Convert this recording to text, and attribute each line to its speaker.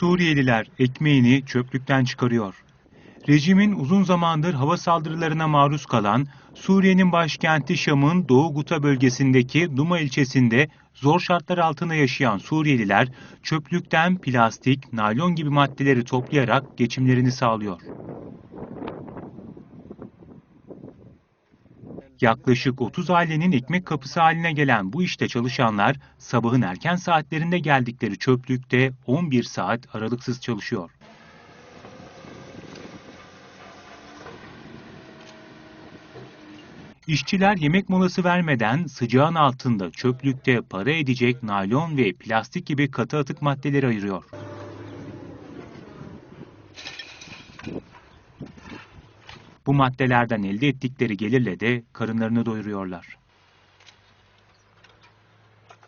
Speaker 1: Suriyeliler ekmeğini çöplükten çıkarıyor. Rejimin uzun zamandır hava saldırılarına maruz kalan Suriye'nin başkenti Şam'ın Doğu Guta bölgesindeki Duma ilçesinde zor şartlar altında yaşayan Suriyeliler çöplükten plastik, naylon gibi maddeleri toplayarak geçimlerini sağlıyor. Yaklaşık 30 ailenin ekmek kapısı haline gelen bu işte çalışanlar sabahın erken saatlerinde geldikleri çöplükte 11 saat aralıksız çalışıyor. İşçiler yemek molası vermeden sıcağın altında çöplükte para edecek naylon ve plastik gibi katı atık maddeleri ayırıyor. Bu maddelerden elde ettikleri gelirle de karınlarını doyuruyorlar.